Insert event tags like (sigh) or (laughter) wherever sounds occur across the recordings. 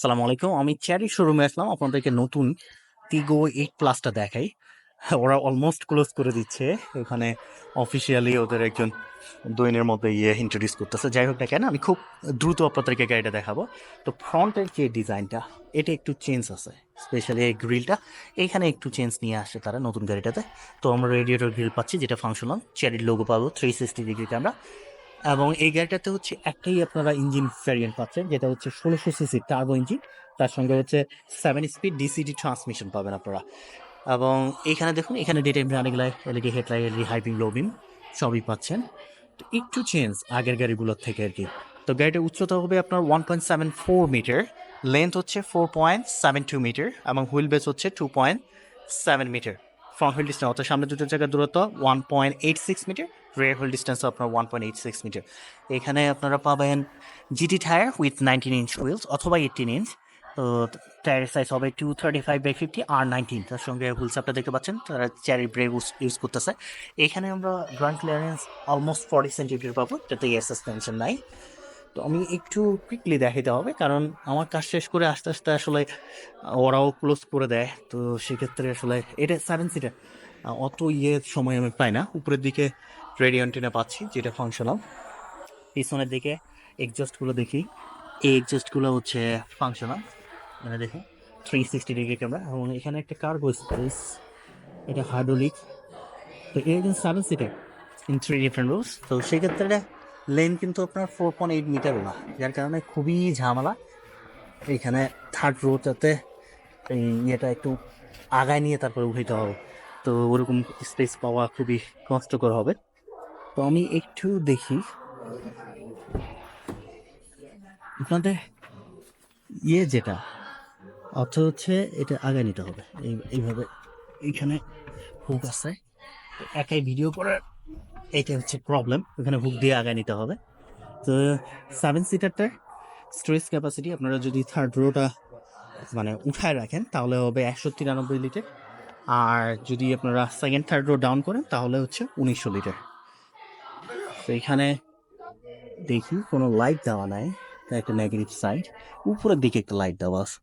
সালাম আলাইকুম। আমি চ্যারি শোরুমে আসলাম। আপনাদেরকে নতুন তিগো এইট প্লাসটা দেখাই। ওরা অলমোস্ট ক্লোজ করে দিচ্ছে। ওখানে অফিসিয়ালি ওদের একজন দৈনের মধ্যে ইয়ে ইন্ট্রোডিউস করতেছে। যাই হোক না কেন, আমি খুব দ্রুত আপনাদেরকে গাড়িটা দেখাবো। তো ফ্রন্টের যে ডিজাইনটা এটা একটু চেঞ্জ আছে। স্পেশালি এই গ্রিলটা এইখানে একটু চেঞ্জ নিয়ে আসে তারা নতুন গাড়িটাতে। তো আমরা রেডিয়েটর গ্রিল পাচ্ছি, যেটা ফাংশনাল চ্যারির লোগো পাবো। থ্রি সিক্সটি ডিগ্রি ক্যামেরা এবং এই গাড়িটাতে হচ্ছে একটাই আপনারা ইঞ্জিন ভ্যারিয়েন্ট পাচ্ছেন, যেটা হচ্ছে ষোলোশো সিসি টার্বো ইঞ্জিন তার সঙ্গে হচ্ছে সেভেন স্পিড ডিসিডি ট্রান্সমিশন পাবেন আপনারা। এবং এইখানে দেখুন, এখানে day time running light LED headlight LED hyping low beam সবই পাচ্ছেন। তো একটু চেঞ্জ আগের গাড়িগুলোর থেকে আর কি। তো গাড়িটার উচ্চতা হবে আপনার one point seven four metre length হচ্ছে four point seven two metre এবং হুইল বেস হচ্ছে two point seven metre front wheel distance অর্থাৎ সামনে দুটো জায়গার দূরত্ব one point eight six metre rear wheel distance আপনার one point eight six metre এখানে আপনারা পাবেন GT tyre with nineteen inch wheels অথবা এইটিন ইঞ্চ তো টায়ারের সাইজ হবে two thirty five by fifty R nineteen তার সঙ্গে হুইলস আপনারা দেখতে পাচ্ছেন, তারা চ্যারি ব্রেক ইউজ করতেছে। এখানে আমরা ground clearance almost forty centimetre পাবো, যাতে এয়ার সাসপেনশন নাই। তো আমি একটু কুইকলি দেখাতে হবে, কারণ আমার কাজ শেষ করে আস্তে আস্তে আসলে ওরাও ক্লোজ করে দেয়। তো সেক্ষেত্রে আসলে এটা সেভেন সিটার অত ইয়ে সময় আমি পাই না। উপরের দিকে রেডিও অ্যান্টেনা পাচ্ছি, যেটা ফাংশনাল পিছনের দিকে এক্সজস্টগুলো দেখি। এই এক্সজস্টগুলো হচ্ছে ফাংশনাল মানে দেখুন থ্রি সিক্সটি ডিগ্রি ক্যামেরা এবং এখানে একটা কার্গো স্পেস এটা হাইড্রোলিক তো এটা কিন্তু seven seater in three different rules তো সেক্ষেত্রে লেন কিন্তু আপনার ফোর পয়েন্ট এইট মিটারও না। যার কারণে খুবই ঝামেলা। এইখানে থার্ড রোটাতে এই ইয়েটা একটু আগায় নিয়ে তারপরে উঠাইতে হবে। তো ওরকম স্পেস পাওয়া খুবই কষ্টকর হবে। তো আমি একটু দেখি। আপনাদের ইয়ে যেটা, অর্থ হচ্ছে এটা আগে নিতে হবে। এই, এইভাবে এইখানে হুক আছে। একাই ভিডিও করার এইটা হচ্ছে প্রবলেম ওখানে হুক দিয়ে আগায় নিতে হবে। তো সেভেন সিটারটার স্টোরেজ ক্যাপাসিটি আপনারা যদি থার্ড রোটা মানে উঠায় রাখেন, তাহলে হবে একশো তিরানব্বই লিটার আর যদি আপনারা সেকেন্ড থার্ড রো ডাউন করেন, তাহলে হচ্ছে উনিশশো লিটার তো এখানে দেখি, কোনো লাইট দেওয়া নাই একটা নেগেটিভ সাইড উপরের দিকে একটা লাইট দেওয়া আছে।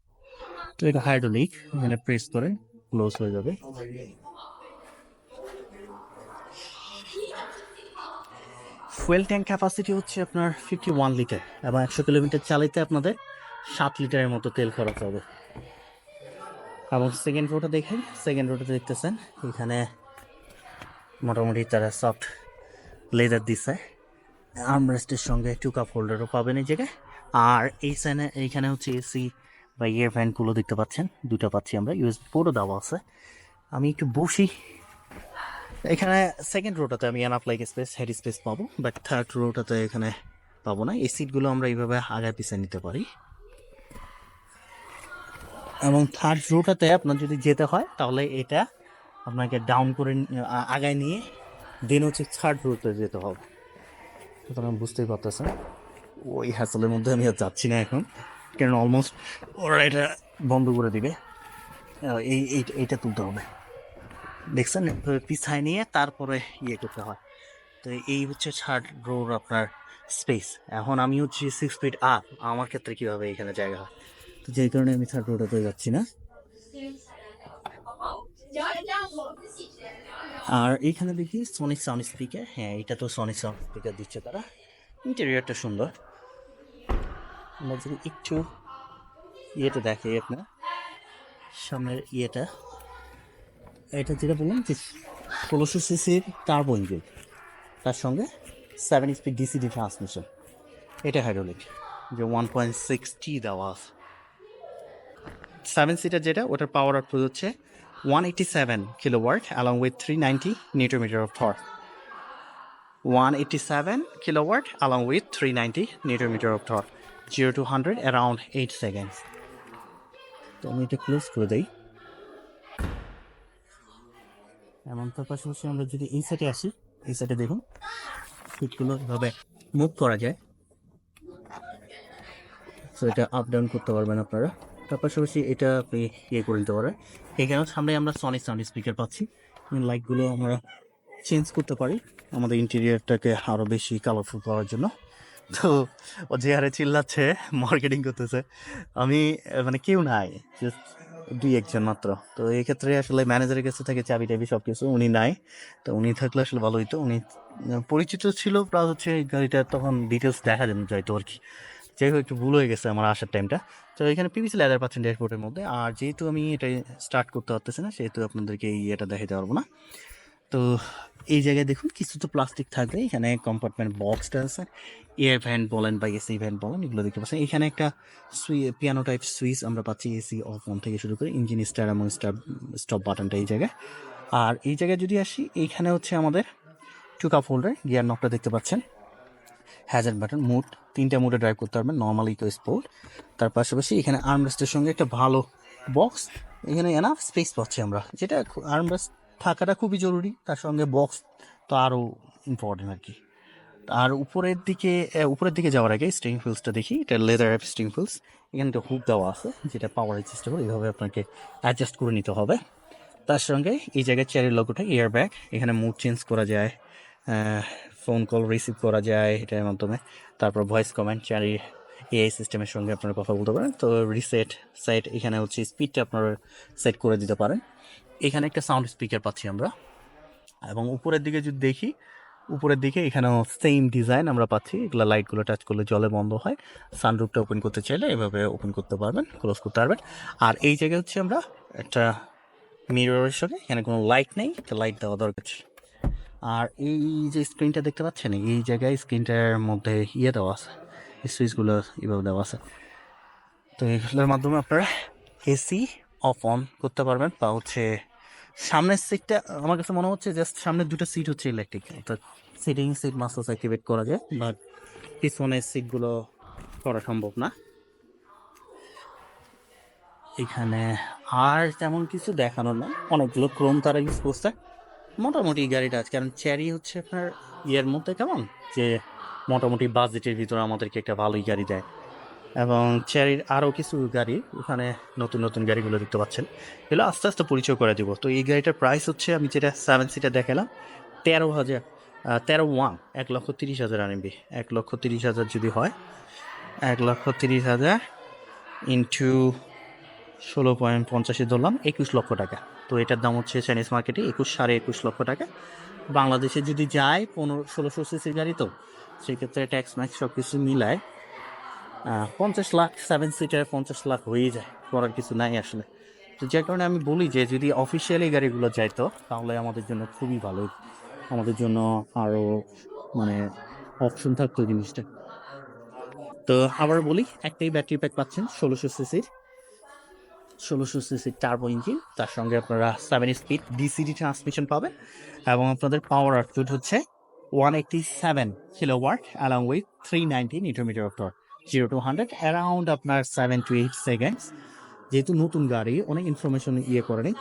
তো এটা হাইড্রোলিক এখানে প্রেস করে ক্লোজ হয়ে যাবে। ফুয়েল ট্যাঙ্ক ক্যাপাসিটি হচ্ছে আপনার ফিফটি ওয়ান লিটার এবং একশো কিলোমিটার চালাইতে আপনাদের সাত লিটারের মতো তেল খরচ হবে। এবং সেকেন্ড রোটা দেখেন সেকেন্ড রোটা দেখতেছেন, এখানে মোটামুটি তারা সফট লেদার দিছে। আর্মরেস্টের সঙ্গে টু কাপ হোল্ডারও পাবেন এই জায়গায়। আর এই সাইনে, এইখানে হচ্ছে এসি বা ইয়ার ফ্যানগুলো দেখতে পাচ্ছেন। দুটো পাচ্ছি আমরা। ইউএস পোর্টও দেওয়া আছে। আমি একটু বসি। এখানে সেকেন্ড রোটাতে আমি enough like space head space পাবো। বাট থার্ড রোটাতে এখানে পাবো না। এই সিটগুলো আমরা এইভাবে আগায় পিছিয়ে নিতে পারি। এবং থার্ড রোটাতে আপনার যদি যেতে হয়, তাহলে এটা আপনাকে ডাউন করে আগায় নিয়ে দেন হচ্ছে থার্ড রোতে যেতে হবে সুতরাং বুঝতেই পারতেছেন ওই হ্যাসলের মধ্যে আমি আর যাচ্ছি না এখন কারণ অলমোস্ট ওরা এটা বন্ধ করে দিবে এই এই- এইটা তুলতে হবে দেখছেন পিছায় নিয়ে তারপরে ইয়ে করতে হয় তো এই হচ্ছে থার্ড রোর আপনার স্পেস এখন আমি হচ্ছে সিক্স ফিট আপ আমার ক্ষেত্রে কীভাবে এখানে জায়গা হয় তো যেই কারণে আমি থার্ড রোডে যাচ্ছি না আর এইখানে দেখি সনিক সাউন্ড স্পিকার হ্যাঁ এটা তো সনিক সাউন্ড স্পিকার দিচ্ছে তারা। ইন্টেরিয়রটা সুন্দর। আমরা যদি একটু ইয়েটা দেখে আপনার। সামনের ইয়েটা। এটা যেটা বললাম যে ষোলোশো সিসির টার্বো ইঞ্জিন তার সঙ্গে সেভেন স্পিড ডিসিডি ট্রান্সমিশন এটা হাইড্রোলিক যে ওয়ান পয়েন্ট সিক্সটি দেওয়া সেভেন সিটার যেটা, ওটার পাওয়ার আউটপুট হচ্ছে one eighty seven kilowatt along with three ninety newton metre of torque one eighty seven kilowatt along with three ninety newton metre of torque zero to hundred around eight seconds তো আমি এটা close করে দিই এমন তার পাশাপাশি আমরা যদি এই সাইডে আসি, এই সাইডে দেখুন সিটগুলো এভাবে মুভ করা যায়। সো এটা আপ ডাউন করতে পারবেন আপনারা। তার পাশাপাশি এটা আপনি ইয়ে করে নিতে পারেন। এখানেও সামনে আমরা সনি সাউন্ড স্পিকার পাচ্ছি। লাইটগুলো আমরা চেঞ্জ করতে পারি। আমাদের ইন্টেরিয়ারটাকে আরও বেশি কালারফুল করার জন্য। তো ও যে হারে চিল্লাচ্ছে মার্কেটিং করতেছে। আমি মানে কেউ নাই জাস্ট দুই একজন মাত্র। তো এই ক্ষেত্রে আসলে ম্যানেজারের কাছে থেকে চাবি টাবি সব কিছু উনি নাই। তো উনি থাকলে আসলে ভালো হইতো। উনি পরিচিত ছিল প্লাস হচ্ছে গাড়িটা তখন ডিটেলস দেখা যেন যাইতো আর কি। যাই হোক, একটু ভুল হয়ে গেছে আমার আসার টাইমটা তো এখানে পিভিসি লেদার পাচ্ছেন ড্যাশবোর্ডের মধ্যে। আর যেহেতু আমি এটা স্টার্ট করতে পারতেছি না, সেহেতু আপনাদেরকে এই এটা দেখাতে পারব না। তো এই জায়গায় দেখুন, কিছু তো প্লাস্টিক থাকবে। এখানে কম্পার্টমেন্ট বক্সটা আছে। এয়ার ফ্যান বলেন বা এসি ফ্যান বলেন, এগুলো দেখতে পাচ্ছেন। এখানে একটা সুই পিয়ানো টাইপ সুইচ আমরা পাচ্ছি এসি অফ অন থেকে শুরু করে ইঞ্জিন স্টার এবং স্টার স্টপ বাটনটা এই জায়গায়। আর এই জায়গায় যদি আসি এইখানে হচ্ছে আমাদের টু কাপ হোল্ডার গিয়ার নকটা দেখতে পাচ্ছেন। হ্যাজার বাটন মুড তিনটা মুডে ড্রাইভ করতে পারবেন নর্মাল ইকো স্পোর্ট তার পাশাপাশি এখানে আর্মরেস্টের সঙ্গে একটা ভালো বক্স এখানে এনাফ স্পেস পাচ্ছি আমরা, যেটা আর্মরেস্ট থাকাটা খুবই জরুরি। তার সঙ্গে বক্স তো আরও ইম্পর্টেন্ট আর কি। আর উপরের দিকে উপরের দিকে যাওয়ার আগে স্টিং ফিলসটা দেখি। এটা লেদার অ্যাপ স্টিং ফিলস এখানে একটা হুক দেওয়া আছে, যেটা পাওয়ার করে এইভাবে আপনাকে অ্যাডজাস্ট করে নিতে হবে। তার সঙ্গে এই জায়গায় চেয়ারের লোগোটা এয়ার ব্যাগ এখানে মুড চেঞ্জ করা যায় ফোন কল রিসিভ করা যায়, এটার মাধ্যমে। তারপর ভয়েস কমেন্ট চারি এআই সিস্টেমের সঙ্গে আপনারা কথা বলতে পারেন। তো রিসেট সেট এখানে হচ্ছে স্পিডটা আপনারা সেট করে দিতে পারেন। এখানে একটা সাউন্ড স্পিকার পাচ্ছি আমরা। এবং উপরের দিকে যদি দেখি, উপরের দিকে এখানেও সেম ডিজাইন আমরা পাচ্ছি। এগুলো লাইটগুলো টাচ করলে জলে বন্ধ হয়। সানরুফটা ওপেন করতে চাইলে এভাবে ওপেন করতে পারবেন ক্লোজ করতে পারবেন। আর এই জায়গায় হচ্ছে আমরা একটা মিররের সঙ্গে, এখানে কোনো লাইট নেই, একটা লাইট দেওয়া দরকার। আর এই যে স্ক্রিনটা দেখতে পাচ্ছেন, এই জায়গায় স্ক্রিনটার মধ্যে ইয়ে দেওয়া আছে সুইচগুলো এভাবে দেওয়া আছে। তো এগুলোর মাধ্যমে আপনারা এসি অফ অন করতে পারবেন বা হচ্ছে সামনের সিটটা আমার কাছে মনে হচ্ছে জাস্ট সামনের দুটো সিট হচ্ছে ইলেকট্রিক অর্থাৎ সিটিং সিট মাস্টার্স অ্যাক্টিভেট করা যায় বাট পিছনের সিটগুলো করা সম্ভব না। এখানে আর তেমন কিছু দেখানোর না অনেকগুলো ক্রোম তারা ইউজ করছে। মোটামুটি গাড়িটা আছে কারণ চ্যারি হচ্ছে আপনার ইয়ের মধ্যে কেমন? যে মোটামুটি বাজেটের ভিতরে আমাদেরকে একটা ভালোই গাড়ি দেয়। এবং চ্যারির আরও কিছু গাড়ি ওখানে নতুন নতুন গাড়িগুলো দেখতে পাচ্ছেন। এগুলো আস্তে আস্তে পরিচয় করে দেবো। তো এই গাড়িটার প্রাইস হচ্ছে, আমি যেটা সেভেন সিটার দেখালাম, তেরো হাজার তেরো ওয়ান, এক লক্ষ তিরিশ হাজার আনবি এক লক্ষ তিরিশ হাজার যদি হয়, এক লক্ষ তিরিশ হাজার ইন্টু ষোলো পয়েন্ট পঞ্চাশে ধরলাম, একুশ লক্ষ টাকা। তো এটার দাম হচ্ছে চাইনিজ মার্কেটে একুশ, সাড়ে একুশ লক্ষ টাকা। বাংলাদেশে যদি যায় পনেরো ষোলোশো সিসির গাড়ি তো, সেক্ষেত্রে ট্যাক্স ম্যাক্স সব কিছু মিলায় পঞ্চাশ লাখ সেভেন সিটার পঞ্চাশ লাখ হয়ে যায়, করার কিছু নাই আসলে। তো যে কারণে আমি বলি যে, যদি অফিসিয়ালি গাড়িগুলো যাইতো তাহলে আমাদের জন্য খুবই ভালো। আমাদের জন্য আরও মানে অপশন থাকতো জিনিসটা। তো আবার বলি, একটাই ব্যাটারি প্যাক পাচ্ছেন ষোলোশো সিসির। ষোলোশো সিসির টার্বো ইঞ্জিন তার সঙ্গে আপনারা সেভেন স্পিড ডিসিডি ট্রান্সমিশন পাবেন এবং আপনাদের পাওয়ার আউটপুট হচ্ছে one eighty seven kilowatt along with three ninety metre of torque zero to hundred around আপনার সেভেন টু এইট সেকেন্ডস যেহেতু নতুন গাড়ি, অনেক ইনফরমেশন ইয়ে করে নিই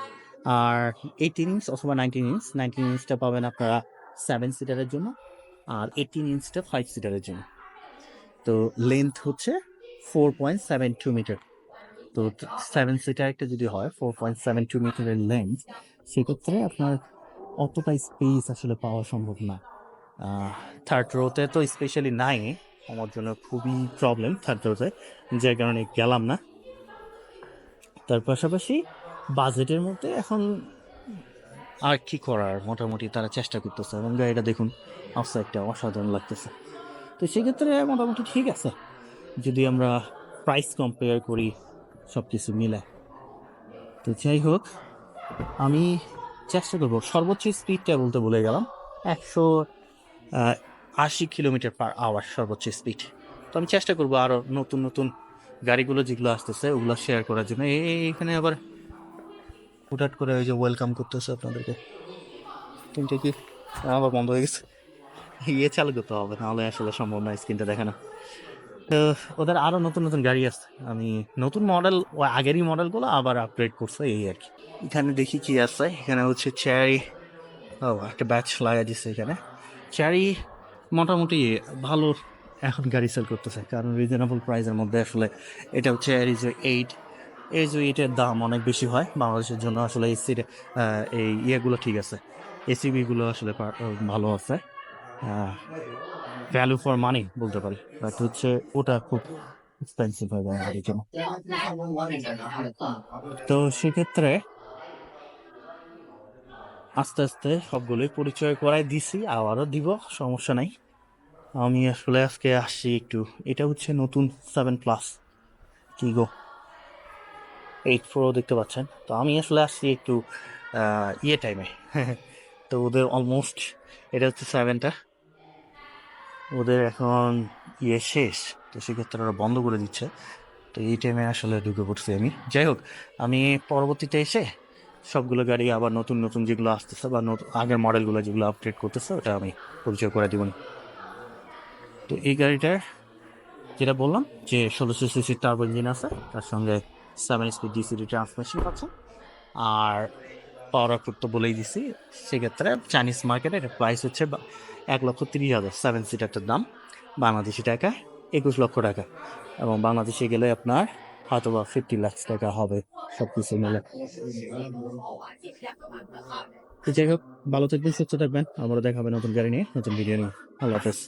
আর এইটিন ইঞ্চ অথবা নাইনটিন ইঞ্চ নাইনটিন ইঞ্চটা পাবেন আপনারা সেভেন সিটারের জন্য আর এইটিন ইঞ্চটা ফাইভ সিটারের জন্য। তো লেন্থ হচ্ছে four point seven two metre তো সেভেন সিটার একটা যদি হয় ফোর পয়েন্ট সেভেন টু মিটারের লেন্থ সেক্ষেত্রে আপনার অতটা স্পেস আসলে পাওয়া সম্ভব না। থার্ড রোতে তো স্পেশালি নাই, আমার জন্য খুবই প্রবলেম থার্ড রোতে যে কারণে গেলাম না। তার পাশাপাশি বাজেটের মধ্যে এখন আর কি করার, মোটামুটি তারা চেষ্টা করতেছে এবং গাড়িটা দেখুন আউটসাইডটা অসাধারণ লাগতেছে। তো সেক্ষেত্রে মোটামুটি ঠিক আছে। যদি আমরা প্রাইস কম্পেয়ার করি সব কিছু মিলে। তো যাই হোক, আমি চেষ্টা করব সর্বোচ্চ স্পিডটা বলতে ভুলে গেলাম। একশো আশি কিলোমিটার পার আওয়ার সর্বোচ্চ স্পিড তো আমি চেষ্টা করব আরও নতুন নতুন গাড়িগুলো যেগুলো আসতেছে, ওগুলো শেয়ার করার জন্য। এই এই- এইখানে আবার হুটহাট করে ওই যে ওয়েলকাম করতেছে আপনাদেরকে। কিন্তু কি? আবার বন্ধ হয়ে গেছে। ইয়ে চালু করতে হবে, নাহলে আসলে সম্ভব না স্ক্রিনটা দেখানো। তো ওদের আরও নতুন নতুন গাড়ি আসছে আমি নতুন মডেল আগেরই মডেলগুলো আবার আপগ্রেড করছে এই আর কি। এখানে দেখি কি আছে। এখানে হচ্ছে চেয়ারি ও একটা ব্যাচ লাগা দিচ্ছে এখানে। চেয়ারি মোটামুটি ভালো এখন গাড়ি সেল করতেছে কারণ রিজনেবল প্রাইসের মধ্যে আসলে এটা হচ্ছে এরিজো এইট এরিজো এইটের দাম অনেক বেশি হয় বাংলাদেশের জন্য। আসলে এই সিটে এই ইয়েগুলো ঠিক আছে। এসিবিগুলো আসলে ভালো আছে। ভ্যালু ফর মানি বলতে পারি। বাট হচ্ছে ওটা খুব এক্সপেন্সিভ হয়ে যায় আমাদের জন্য। তো সেক্ষেত্রে আস্তে আস্তে সবগুলোই পরিচয় করাই দিছি, আবারও দিব, সমস্যা নাই। আমি আসলে আজকে আসছি একটু, এটা হচ্ছে নতুন সেভেন প্লাস কি গো? এইট প্রো দেখতে পাচ্ছেন। তো আমি আসলে আসছি একটু ইয়ে টাইমে (laughs) তো ওদের অলমোস্ট এটা হচ্ছে সেভেনটা ওদের এখন ইয়ে শেষ, তো সেক্ষেত্রে ওরা বন্ধ করে দিচ্ছে। তো এই টাইমে আসলে ঢুকে পড়ছি আমি। যাই হোক, আমি পরবর্তীতে এসে সবগুলো গাড়ি আবার নতুন নতুন যেগুলো আসতেছে বা নতুন, আগের মডেলগুলো যেগুলো আপডেট করতেছে, ওটা আমি পরিচয় করে দিব। তো এই গাড়িটার যেটা বললাম যে ষোলোশো সিসির টার্বো ইঞ্জিন আছে, তার সঙ্গে সেভেন স্পিড ডিসিডি ট্রান্সমিশন আছে। আর পাওয়ার আউটপুট তো বলেই দিছি। সেক্ষেত্রে চাইনিজ মার্কেটে এটা প্রাইস হচ্ছে এক লক্ষ তিরিশ হাজার সেভেন সিটারটার দাম, বাংলাদেশি টাকা একুশ লক্ষ টাকা এবং বাংলাদেশে গেলে আপনার হয়তো বা ফিফটি লাখ টাকা হবে সব কিছু মিলে যাই হোক, ভালো থাকবেন, সুস্থ থাকবেন। আমরা দেখাবেন নতুন গাড়ি নিয়ে, নতুন ভিডিও নিয়ে। আল্লাহ হাফেজ।